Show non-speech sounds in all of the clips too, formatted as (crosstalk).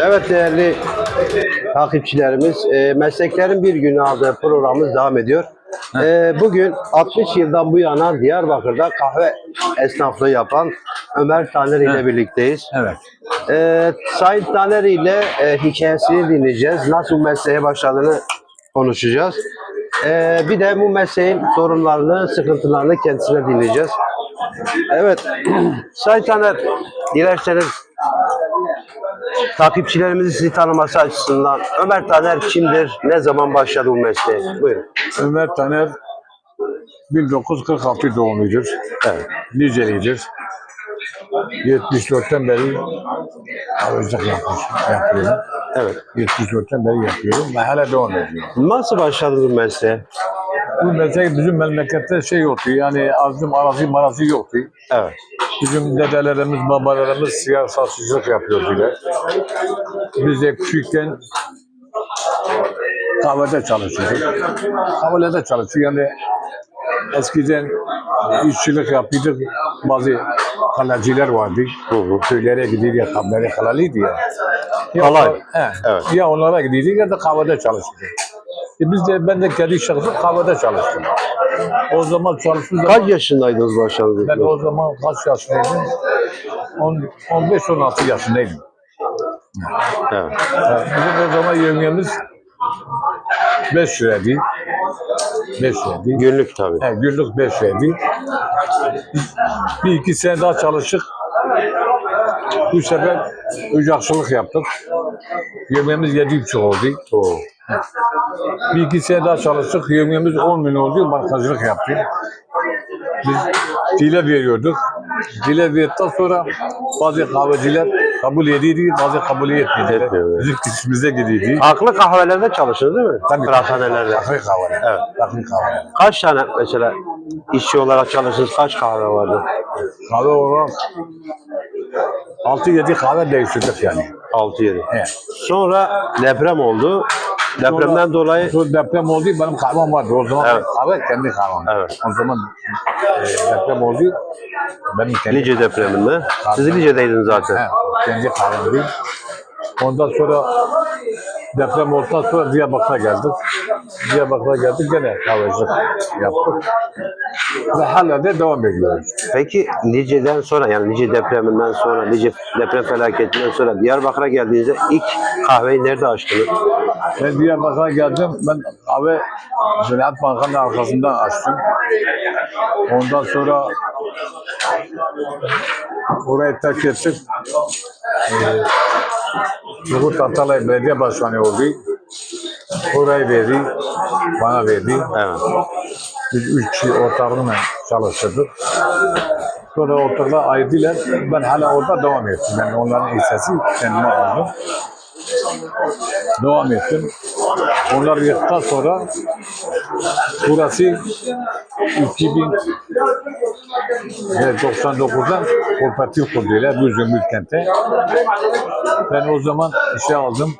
Evet değerli takipçilerimiz, e, Mesleklerin Bir Günü adlı programımız devam ediyor. E, bugün 60 yıldan bu yana Diyarbakır'da kahve esnaflığı yapan Ömer Taner ile Evet. birlikteyiz. Evet. E, Sayın Taner ile e, hikayesini dinleyeceğiz. Nasıl mesleğe başladığını konuşacağız. E, bir de bu mesleğin sorunlarını, sıkıntılarını kendisine dinleyeceğiz. Evet, (clears throat) Sayın Taner, dilerseniz takipçilerimizin sizi tanıması açısından Ömer Taner kimdir, ne zaman başladı bu mesleğe? Buyurun. Ömer Taner 1946 doğumludur. Evet. Nicelidir. 74'ten beri havacılık yapmış, yapıyorum. Evet. 74'ten beri yapıyorum ve hala devam ediyorum. Nasıl başladı bu mesleğe? Bu meslek bizim memlekette şey yoktu yani azım arazi marazi yoktu. Evet. Bizim dedelerimiz, babalarımız siyasetçilik yapıyordular. Biz de küçükken kahvede çalışıyorduk. Kahvelerde çalışıyorduk. Yani eskiden işçilik yapıyorduk. Bazı kaleciler vardı. Köylere gidiyorduk. Kahvelere kalalıydı ya. ya Kalay. He, Evet. Ya onlara gidiyorduk ya da kahvede çalışıyorduk. E biz de ben de kendi şahsım kahvede çalıştım. O zaman çalıştığım zaman Kaç yaşındaydınız başladınız? ben o zaman kaç yaşındaydım? 15-16 yaşındaydım. Evet. Evet, Bizim o zaman yevmiyemiz 5 liraydı. 5 liraydı. Günlük tabii. Evet, günlük 5 liraydı. Bir iki sene daha çalıştık. Bu sefer ocakçılık yaptık. Yevmiyemiz 7,5 oldu. Oo. Daha çalıştık. Yevmiyemiz 10 bin oldu. Markacılık yaptık. Biz dile veriyorduk. Dile verdikten sonra bazı kahveciler kabul ediydi, bazı kabul etmedi. Bizim kısmımıza gidiydi. Aklı kahvelerde çalıştınız değil mi? Tabii. Kıraathanelerde. Kahve kahve. Evet. Kahve kahve. Kaç tane mesela işçi olarak çalıştınız? Kaç kahve vardı? Kahve olarak 6-7 kahve değiştirdik yani. 6-7. Evet. Sonra deprem oldu. Depremden dolayı Sonra deprem oldu, benim kahvem vardı. O zaman Evet. kahve kendi kahvem. Evet. O zaman e, deprem oldu. Benim kendi Lice depreminde. Siz Lice'deydiniz zaten. He, kendi kahvemdi. Ondan sonra deprem olduktan sonra Diyarbakır'a geldik. Diyarbakır'a geldik gene kahvecilik yaptık. Ve hala da devam ediyoruz. Peki Lice'den sonra yani Lice depreminden sonra, Lice deprem felaketinden sonra Diyarbakır'a geldiğinizde ilk kahveyi nerede açtınız? Ben Diyarbakır'a geldim. Ben kahve Ziraat Bankası'nın arkasından açtım. Ondan sonra orayı terk ettik. Ee, Turgut Atalay Belediye Başkanı oldu. Orayı verdi, bana verdi. Evet. Biz üç kişi ortağımla çalıştırdık. Sonra ortaklar ayrıldılar. Ben hala orada devam ettim. Yani onların hissesi kendime aldım. Devam ettim. Onlar yıktıktan sonra burası 2099'dan kooperatif kurdular bu Zümrüt kente. Ben o zaman işe aldım.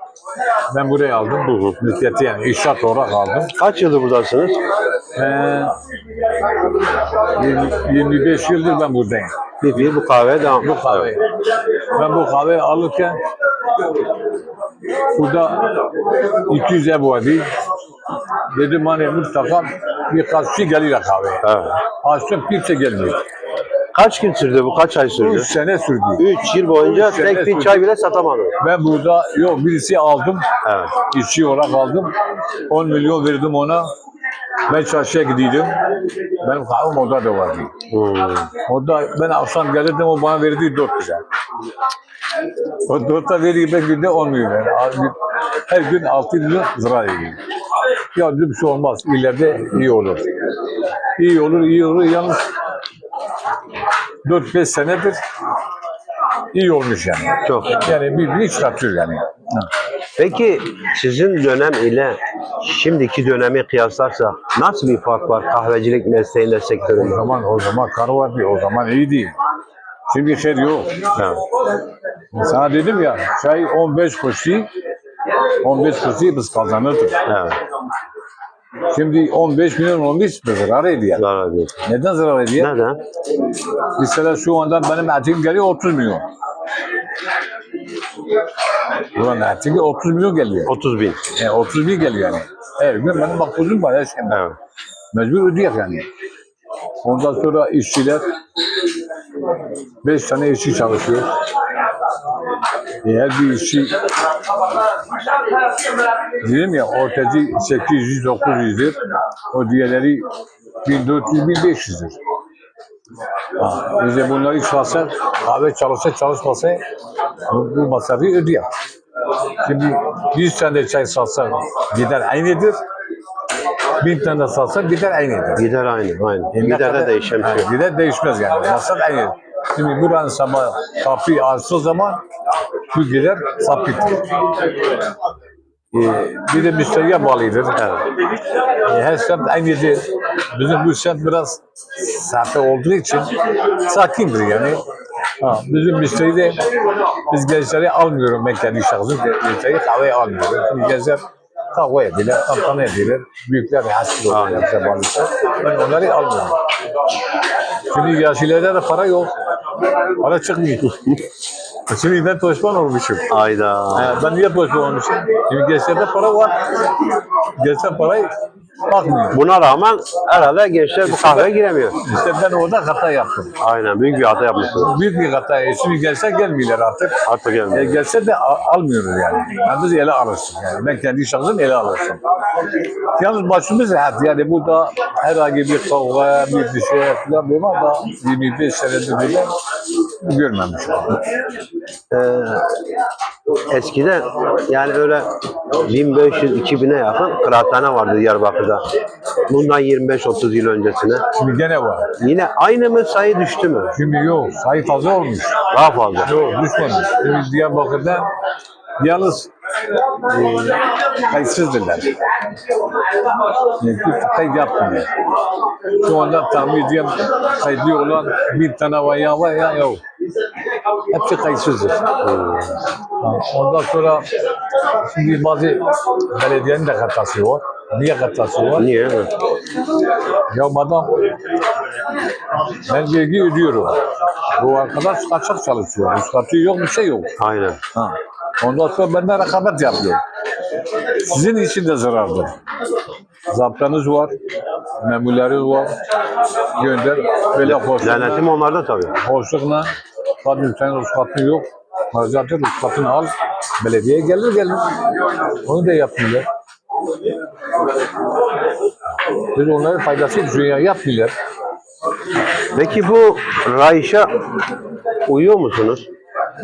Ben buraya aldım. Mülkiyeti yani inşaat olarak aldım. Kaç yıldır buradasınız? Ee, 20 25 yıldır ben buradayım. Bir bir bu kahveye devam. Bu kahve. Ben bu kahveyi alırken burada 200 ev vardı. Dedim hani mutlaka birkaç kişi geliyor kahveye. Evet. Açtım kimse gelmiyor. Kaç gün sürdü bu? Kaç ay sürdü? 3 sene sürdü. 3 yıl boyunca Üç tek bir sürdü. çay bile satamadım. Ben burada yok birisi aldım. Evet. işçi olarak aldım. 10 milyon verdim ona. Ben çarşıya gidiyordum. Benim kahvem orada da vardı. Hmm. Orada ben akşam gelirdim o bana verdiği 4 lira. O 4 lira veriyor ben günde 10 milyon. Yani her gün- 6 milyon zarar ediyor. Ya dedim bir şey olmaz. İleride iyi olur. İyi olur, iyi olur. Yalnız 4-5 senedir iyi olmuş yani. Çok. Yani birbirini çıkartıyor yani. Peki sizin dönem ile şimdiki dönemi kıyaslarsa nasıl bir fark var kahvecilik mesleğinde O sektöründe? zaman o zaman kar vardı. O zaman iyiydi. Şimdi şey yok. Evet. Sana dedim ya çay 15 kuruş değil, 15 kuruş değil biz kazanırdık. Evet. Şimdi 15 milyon olmuş biz zarar ediyor. Zarar ediyor. Neden zarar ediyor? Neden? Mesela şu anda benim etim geliyor 30 milyon. Buranın ertesi 30 milyon geliyor. 30 bin. Yani 30 bin geliyor yani. Gün benim makbuzum var her şeyim. Evet. Mecbur ödeyecek yani. Ondan sonra işçiler 5 tane işçi çalışıyor. Her bir işçi dedim ya ortacı 800-900'dür. O diğerleri 1400-1500'dür. Ha, Biz de bunları çalışsak, kahve çalışsa çalışmasa bu, bu masrafı ödüyor. Şimdi 100 tane çay satsak gider aynıdır. 1000 tane satsak gider aynıdır. Gider aynı. Aynı. Ne Gider de değişen bir şey. Ha, Gider değişmez yani. Masraf aynı. Şimdi buranın sabah kapıyı açtığı zaman bu gider sabit. Ee, bir de müşteriye bağlıdır. Ee, her semt aynıdır. Bizim bu semt biraz sahte olduğu için sakindir yani. Ha, bizim müşteri de biz gençleri almıyorum ben kendi şahsım gençleri kahveye almıyorum. Çünkü gençler kahve edilir, kampanya edilir. Büyükler rahatsız oluyor. Ben onları almıyorum. Şimdi yaşlılarda da para yok. Para çıkmıyor. Şimdi ben toşman olmuşum. Ayda. Ee, ben niye toşman olmuşum? Şimdi gençlerde para var. Gençler parayı bakmıyor. Buna rağmen herhalde gençler bu kahveye giremiyor. İşte ben orada hata yaptım. Aynen. Büyük bir hata yapmışsınız. Büyük bir hata. E, Şimdi gençler gelmiyorlar artık. Artık E, gelmiyor. gelse de almıyoruz yani. Yalnız ele alırsın yani. Ben kendi şahsım ele alırsın. Yalnız başımız rahat yani burada herhangi bir kavga, bir şey falan benim ama 25 senedir bile görmemişim. Ee, eskiden yani öyle 1500-2000'e yakın kıraathane vardı Diyarbakır'da. Bundan 25-30 yıl öncesine. Şimdi gene var. Yine aynı mı sayı düştü mü? Şimdi yok. Sayı fazla olmuş. Daha fazla. Yok düşmemiş. Şimdi Diyarbakır'da yalnız e, kayıtsızdırlar. Yani kimse kayıt yapmıyor. Şu anda tahmin ediyorum kayıtlı olan bir tane veya var ya yok. Hepsi kayıtsızdır. Ha, Ondan sonra şimdi bazı belediyenin de hatası var. Niye hatası var? Niye? Ya madam ben vergi ödüyorum. Bu arkadaş kaçak çalışıyor. Ruhsatı yok bir şey yok. Aynen. Ha. Ondan sonra benden rekabet yapıyor. Sizin için de zarardır. Zaptanız var, memurlarınız var. Gönder, böyle hoşlukla, Denetim onlarda tabii. hoşlukla. Kadın senin ruhsatın yok. Zaten ruhsatını al. Belediye gelir gelir. Onu da yapmıyorlar. Biz onların faydası için ya yapmıyorlar. Peki bu Rayiş'e uyuyor musunuz?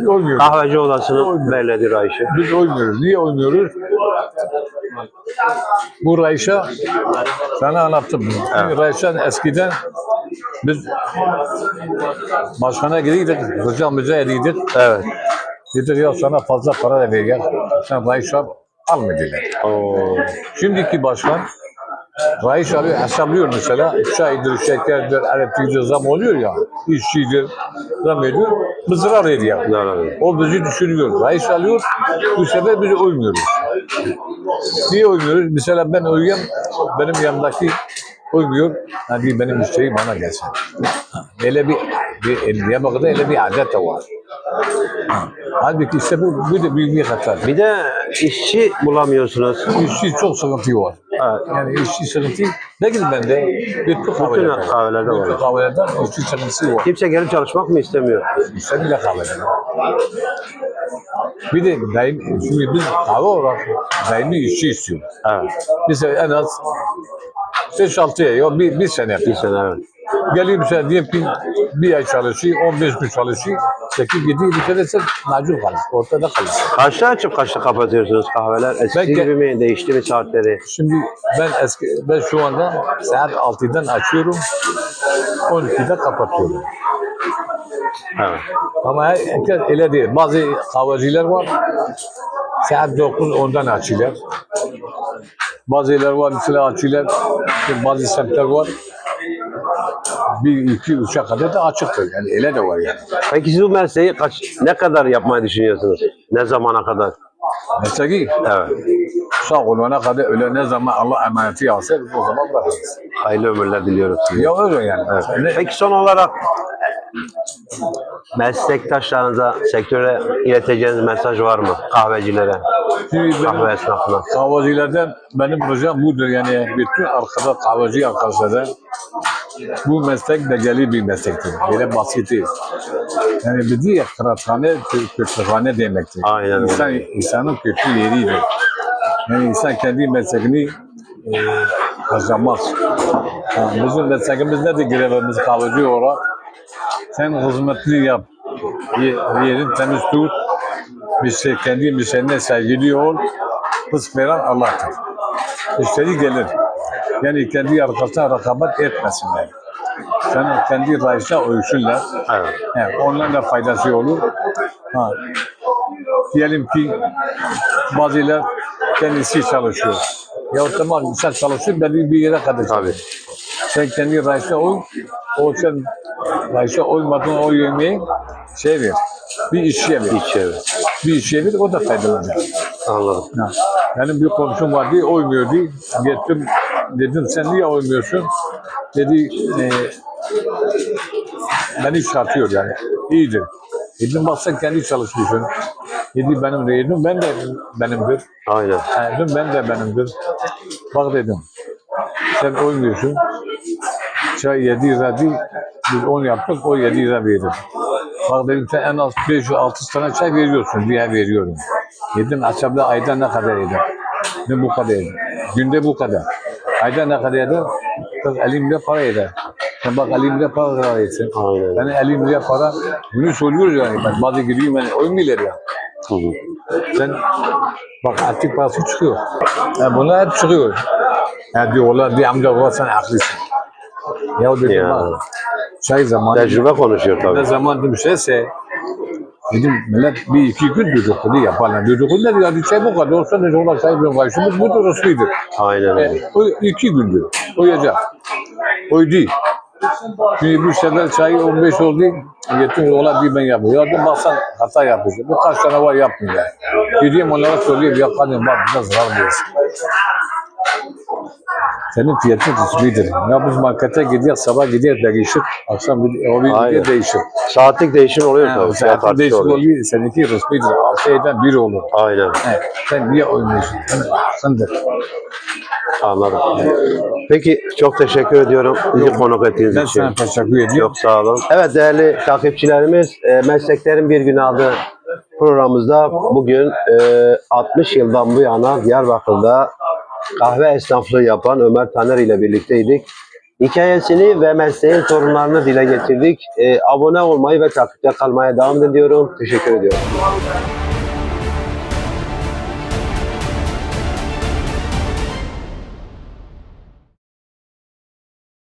Olmuyor. Kahveci odasının belirlediği Rayiş'e. Biz oynuyoruz. Niye oynuyoruz? Bu Rayşa sana anlattım. Evet. Rayşa eskiden biz başkana gidiyorduk, hocamıza ediydik. Evet. Dedik ya sana fazla para da vereceğiz. Sen Rayşa alma dediler. Oo. Şimdiki başkan Rayşa alıyor, hesaplıyor mesela. Çaydır, şekerdir, elektriktir zam oluyor ya. İşçidir, zam ediyor. Mızrar ediyor. Doğru. O bizi düşürüyor. Rayş alıyor. Bu sefer biz uymuyoruz. Niye uymuyoruz? Mesela ben uyuyorum. Benim yanımdaki uymuyor. Hadi benim müşteri bana gelsin. Öyle bir, bir Diyarbakır'da öyle bir adet de var. Ha. Halbuki işte bu, bu da büyük bir hata. Bir de işçi bulamıyorsunuz. İşçi çok sıkıntı var. Evet. Yani işçi sıkıntı ne gibi bende? Bütün kahvelerde. kahvelerde var. Bütün kahvelerde işçi sıkıntısı var. Kimse gelip çalışmak mı istemiyor? İşte bile kahvelerde. Bir de daim, şimdi biz kahve olarak daimi işçi istiyoruz. Evet. Mesela en az 5-6 ay, bir, bir sene Bir sene evet. Geliyor mesela diyelim ki bir ay çalışıyor, 15 gün çalışıyor, 8 gidiyor, bir kere sen macun kalır, ortada kalır. Kaçta açıp kaçta kapatıyorsunuz kahveler? Eski Ben gibi mi? Değişti mi saatleri? Şimdi ben eski, ben şu anda saat 6'dan açıyorum, 12'de kapatıyorum. Evet. Ama herkes öyle değil. Bazı kahveciler var. Saat 9-10'dan açıyorlar. Bazıları var mesela açıyorlar. İşte Bazı semtler var. Bir, iki, üçe kadar da açıktır. Yani öyle de var yani. Peki siz bu mesleği kaç, ne kadar yapmayı düşünüyorsunuz? Ne zamana kadar? Mesela ki Evet. sağ olana kadar öyle ne zaman Allah emaneti alsa o zaman bırakırız. Hayırlı ömürler diliyoruz. Ya öyle yani. Evet. Peki son olarak meslektaşlarınıza, sektöre ileteceğiniz mesaj var mı? Kahvecilere, Şimdi benim kahve esnafına. kahvecilerden benim projem budur yani bütün arkada kahveci arkadaşlara bu meslek beceri bir meslektir. Böyle basit değil. Yani dediği ya kıraathane, kö- kötühane demektir. Aynen öyle. İnsan, insanın kötü yeridir. Yani insan kendi mesleğini e, kazanmaz. Ha, bizim mesleğimiz nedir görevimiz kahveci olarak? Sen hizmetini yap. Ye- Yerin temiz tut. Bir şey, kendi müşterine saygılı ol. Rızk veren Allah'tır. Müşteri gelir. Yani kendi arkasına rekabet etmesinler. Sen kendi rayışına uyuşsunlar. Evet. Onların da faydası olur. Ha. Diyelim ki bazılar kendisi çalışıyor. Ya tamam sen çalışıyorsun belli bir yere kadar Tabii. Sen kendi rayışına uy. O sen rayışına uymadığın o yemeği şey. Bir işçiye ver. İç çevre. Bir işçiye ver o da faydalanacak. Anladım. Ha. Benim bir komşum vardı, oymuyordu. Gittim, dedim sen niye oymuyorsun? Dedi, e, beni şartıyor yani. İyidir. Dedim bak sen kendi çalışıyorsun. Dedi benim dedim ben de benimdir. Aynen. Dedim ben de benimdir. Bak dedim. Sen oymuyorsun. Çay 7 lira değil. Biz 10 yaptık, o 7 lira verdi. Bak dedim sen en az 5-6 tane çay veriyorsun diye veriyorum. Dedim acaba ayda ne kadar eder? Ne bu kadar eder? Günde bu kadar. Ayda ne kadar eder? Kız elimde para eder. Sen bak elimde para etsin. Aynen. Yani elimde para, bunu söylüyoruz yani. Ben bazı gidiyorum yani oymuyorlar ya. Hı hı. Sen bak artık parası çıkıyor. Yani bunlar hep çıkıyor. Yani diyorlar bir amca var sen haklısın. Ya dedim Ya. bak. Çay zamanı. Tecrübe konuşuyor Ne tabii. zaman bir şeyse dedim millet bir iki gün dedikodu yaparlar. Dedikodu ne ya çay bu kadar olsa ne olur çay bir başımız bu Resulüdür. Aynen öyle. E, o iki gündür. Oyacak. Oy değil. Şimdi bu sefer çayı 15 oldu. Yetim ola bir ben yapıyorum. Ya dedim bak sen hata yapıyorsun. Bu kaç tane var yapmıyor yani. Gideyim onlara söyleyeyim. Ya kadın bak bize zarar veriyorsun. Senin fiyatın kısmidir. Ya biz markete gidiyoruz, sabah gidiyoruz değişir. Akşam gidiyor, gidiyor değişir. Saatlik değişim oluyor tabii. Fiyat artışı değişik oluyor. oluyor. Seninki resmidir. Şeyden biri olur. Aynen. He, sen niye oynuyorsun? Sen, sen de. Anladım. Peki çok teşekkür ediyorum bizi konuk ettiğiniz Ben için. sana teşekkür ediyorum. Çok sağ olun. Evet değerli takipçilerimiz, e, Mesleklerin Bir Günü adlı programımızda bugün e, 60 yıldan bu yana Diyarbakır'da kahve esnaflığı yapan Ömer Taner ile birlikteydik. Hikayesini ve mesleğin sorunlarını dile getirdik. E, abone olmayı ve takipte kalmaya devam ediyorum. Teşekkür ediyorum.